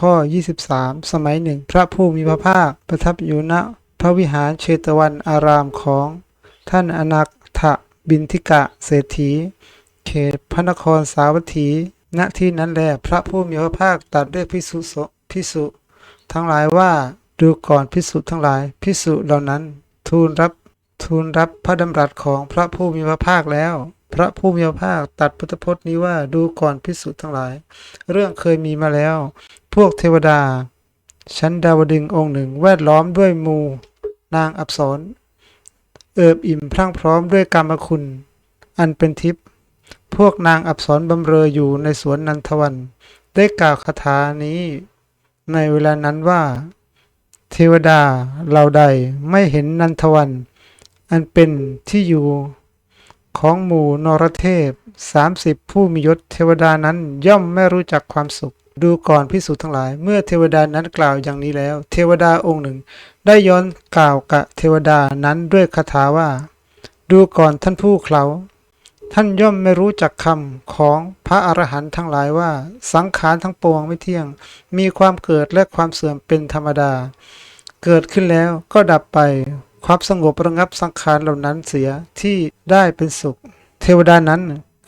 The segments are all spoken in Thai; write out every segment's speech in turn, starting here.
ข้อ 23 สมัยหนึ่ง พระผู้มีพระภาคประทับอยู่ณพระวิหารเชตวันอารามของ ท่านอนาถบินทิกะเศรษฐี เขตพระนครสาวัตถี ณที่นั้นแลพระผู้มีพระภาคตรัสด้วยพิสุสพิสุทั้งหลายว่าดูก่อนพิสุทั้งหลายพิสุเหล่านั้น ทูลรับทูลรับพระดำรัสของพระผู้มีพระภาคแล้ว พระผู้มีพระภาคตัดพุทธพจน์นี้ว่าดูก่อนพิสุทั้งหลาย เรื่องเคยมีมาแล้ว วกเทวดา ชั้นดาวดึงองค์หนึ่งแวดล้อมด้วยมูนางอับสรเอิบอิ่มพรั่งพร้อมด้วยกรรมคุณ อันเป็นทิพย์พวกนางอับสรบำเรออยู่ในสวนนันทวัน ได้กล่าวคาถานี้ ในเวลานั้นว่า เทวดาเราใดไม่เห็นนันทวัน อันเป็นที่อยู่ของหมู่นรเทพ30ผู้มียศเทวดานั้นย่อมไม่รู้จักความสุข ดูก่อนพิสูจน์ทั้งหลาย เมื่อเทวดานั้นกล่าวอย่างนี้แล้ว เทวดาองค์หนึ่ง ได้ย้อนกล่าวกับเทวดานั้นด้วยคาถาว่า ดูก่อนท่านผู้เขาท่านย่อมไม่รู้จักคำของพระอรหันต์ทั้งหลายว่า สังขารทั้งปวงไม่เที่ยง มีความเกิดและความเสื่อมเป็นธรรมดา เกิดขึ้นแล้วก็ดับไป ความสงบระงับสังขารเหล่านั้นเสียที่ได้เป็นสุข เทวดานั้น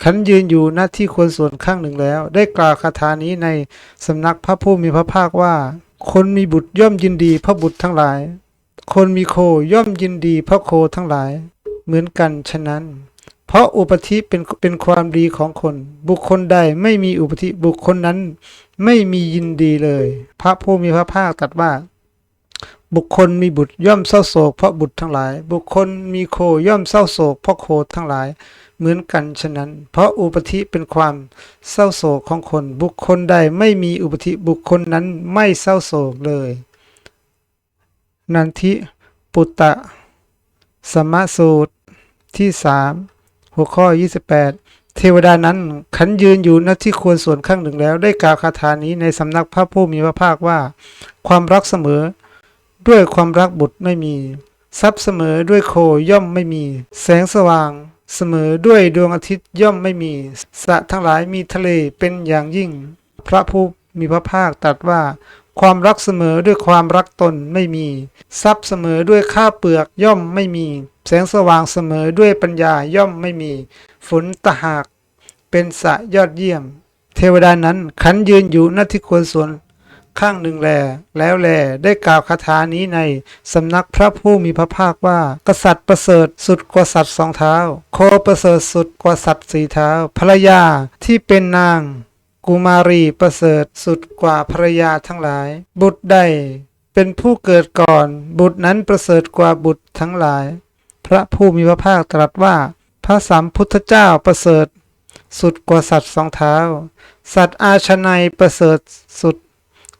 ขันยืนอยู่หน้าที่ควรส่วนข้างหนึ่งแล้ว ได้กล่าวคาถานี้ในสำนักพระผู้มีพระภาคว่า คนมีบุตรย่อมยินดีพระบุตรทั้งหลาย คนมีโคย่อมยินดีพระโคทั้งหลาย เหมือนกันฉะนั้น เพราะอุปธิเป็นเป็นความดีของคน บุคคลใดไม่มีอุปธิบุคคลนั้น ไม่มียินดีเลย พระผู้มีพระภาคตรัสว่าบุคคลมีบุตรย่อมเศร้าโศกเพราะบุตรทั้งหลาย บุคคลมีโคย่อมเศร้าโศกเพราะโคทั้งหลาย เหมือนกันฉะนั้น เพราะอุปธิเป็นความเศร้าโศกของคนบุคคลใดไม่มีอุปธิบุคคลนั้นไม่เศร้าโศกเลย นันทิปุตตะ สมสูตรที่สามหัวข้อ 28 เทวดานั้นขันยืนอยู่ณที่ควรส่วนข้างหนึ่งแล้ว ได้กล่าวคาถานี้ในสำนักพระผู้มีพระภาคว่า ความรักเสมอ ด้วยความรักบุตรไม่มี ทรัพย์เสมอด้วยโคย่อมไม่มี แสงสว่าง เสมอด้วยดวงอาทิตย์ย่อมไม่มีสระทั้งหลายมีทะเลเป็นอย่างยิ่ง พระผู้มีพระภาคตรัสว่า ความรักเสมอด้วยความรักตนไม่มี ทรัพย์เสมอด้วยข้าเปลือกย่อมไม่มี แสงสว่างเสมอด้วยปัญญาย่อมไม่มี ฝนตะหาก เป็นสระยอดเยี่ยม เทวดานั้นขันยืนอยู่หน้าที่ควรส่วน ข้างหนึ่งแล แล้วแลได้กล่าวคาถานี้ในสำนักพระผู้มีพระภาคว่า กษัตริย์ประเสริฐสุดกว่าสัตว์สองเท้า โคประเสริฐสุดกว่าสัตว์สี่เท้า ภรรยาที่เป็นนาง กุมารีประเสริฐสุดกว่าภรรยาทั้งหลาย บุตรใดเป็นผู้เกิดก่อน บุตรนั้นประเสริฐกว่าบุตรทั้งหลาย พระผู้มีพระภาคตรัสว่า พระสัมพุทธเจ้าประเสริฐ สุดกว่าสัตว์สองเท้า สัตว์อาชนัยประเสริฐสุด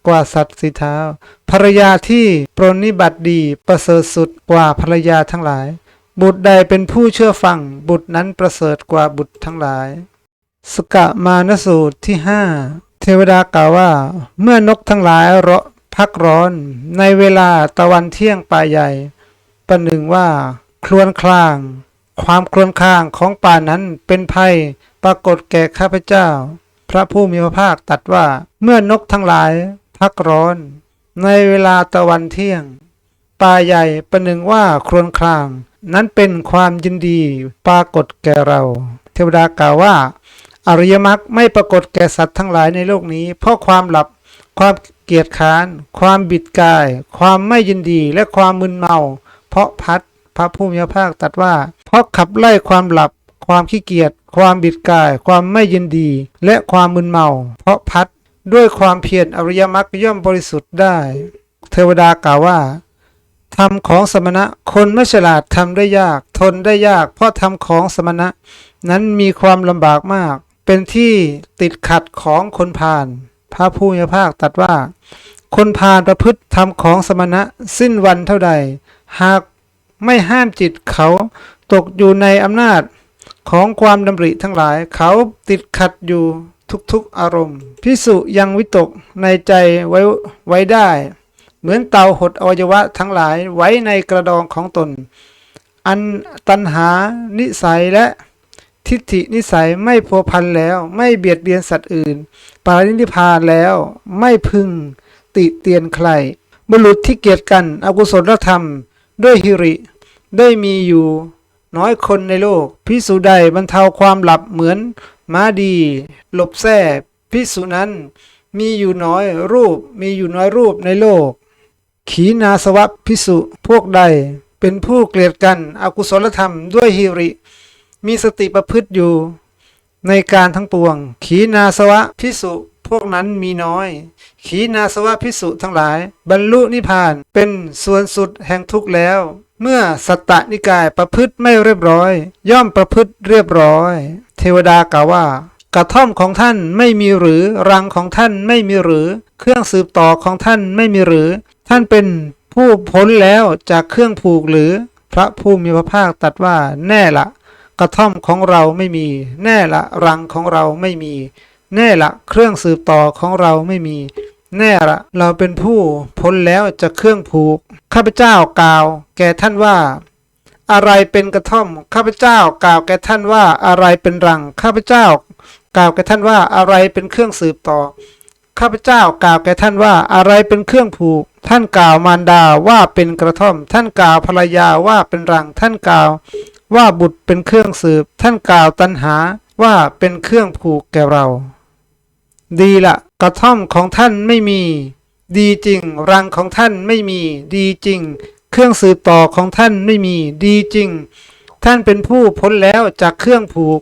กว่าสัตว์สีเท้า ภรรยาที่ปรนนิบัติดีประเสริฐสุดกว่าภรรยาทั้งหลาย บุตรใดเป็นผู้เชื่อฟังบุตรนั้นประเสริฐกว่าบุตรทั้งหลาย สกะมานสูตรที่ห้าเทวดากล่าวว่า เมื่อนกทั้งหลายเราะพักร้อนในเวลาตะวันเที่ยงป่าใหญ่ ประหนึ่งว่าครวญคลาง ความครวญคลางของป่านั้นเป็นภัยปรากฏแก่ข้าพเจ้า พระผู้มีพระภาคตรัสว่า เมื่อนกทั้งหลาย พักร้อน ในเวลาตะวันเที่ยง ป่าใหญ่ประหนึ่งว่าครวญคลาง นั้นเป็นความยินดีปรากฏแก่เรา เทวดากล่าวว่า อริยมรรคไม่ปรากฏแก่สัตว์ทั้งหลายในโลกนี้ เพราะความหลับ ความเกียจค้าน ความบิดกาย ความไม่ยินดีและความมึนเมา เพราะพัดพระผู้มีพระภาคตรัสว่า เพราะขับไล่ความหลับ ความขี้เกียจ ความบิดกาย ความไม่ยินดี และความมึนเมา เพราะพัด ด้วยความเพียรอริยมรรคย่อมบริสุทธิ์ได้ เทวดากล่าวว่าธรรมของสมณะคนไม่ฉลาดทำได้ยาก ทนได้ยาก เพราะธรรมของสมณะ นั้นมีความลำบากมาก เป็นที่ติดขัดของคนพาลพระผู้มีพระภาคตรัสว่า คนพาลประพฤติธรรมของสมณะสิ้นวันเท่าใด หากไม่ห้ามจิตเขาตกอยู่ในอำนาจของความดำริทั้งหลาย เขาติดขัดอยู่ ทุกๆอารมณ์ พิสุยังวิตกในใจไว้ไว้ได้ เหมือนเตาหดอวัยวะทั้งหลายไว้ในกระดองของตน อันตันหานิสัยและทิฏฐินิสัยไม่พัวพันแล้ว ไม่เบียดเบียนสัตว์อื่น ปารินิพานแล้วไม่พึงติเตียนใคร บุรุษที่เกียจกันอกุศลธรรม ด้วยหิริ ได้มีอยู่น้อยคนในโลกพิสุใดบรรเทาความหลับเหมือน ม้าดี หลบแท้พิสุนั้น มีอยู่น้อยรูปมีอยู่น้อยรูปในโลก ขีนาสวะพิสุพวกใด เป็นผู้เกลียดกันอกุศลธรรมด้วยหิริ มีสติประพฤติอยู่ ในการทั้งปวง ขีนาสวะพิสุพวกนั้นมีน้อย ขีนาสวะพิสุทั้งหลาย บรรลุนิพพานเป็นส่วนสุดแห่งทุกข์แล้ว เมื่อสัตตนิกายประพฤติไม่เรียบร้อย ย่อมประพฤติเรียบร้อย เทวดากล่าวว่า กระท่อมของท่านไม่มีหรือรังของท่านไม่มีหรือ เครื่องสืบต่อของท่านไม่มีหรือ ท่านเป็นผู้พ้นแล้วจากเครื่องผูกหรือ พระผู้มีพระภาคตรัดว่าแน่ละ กระท่อมของเราไม่มี แน่ละรังของเราไม่มี แน่ละเครื่องสืบต่อของเราไม่มี แน่ละเราเป็นผู้พ้นแล้วจากเครื่องผูก ข้าพเจ้ากล่าว แก่ท่านว่า อะไรเป็นกระท่อม ข้าพเจ้ากล่าวแก่ท่านว่าอะไรเป็นรัง ข้าพเจ้ากล่าวแก่ท่านว่าอะไรเป็นเครื่องสืบต่อ ข้าพเจ้ากล่าวแก่ท่านว่าอะไรเป็นเครื่องผูก ท่านกล่าวมารดาว่าเป็นกระท่อม ท่านกล่าวภรรยาว่าเป็นรัง ท่านกล่าวว่าบุตรเป็นเครื่องสืบ ท่านกล่าวตัณหาว่าเป็นเครื่องผูกแก่เรา ดีละกระท่อมของท่านไม่มี ดีจริง รังของท่านไม่มี ดีจริง เครื่องสืบต่อของท่านไม่มี ดีจริง ท่านเป็นผู้พ้นแล้วจากเครื่องผูก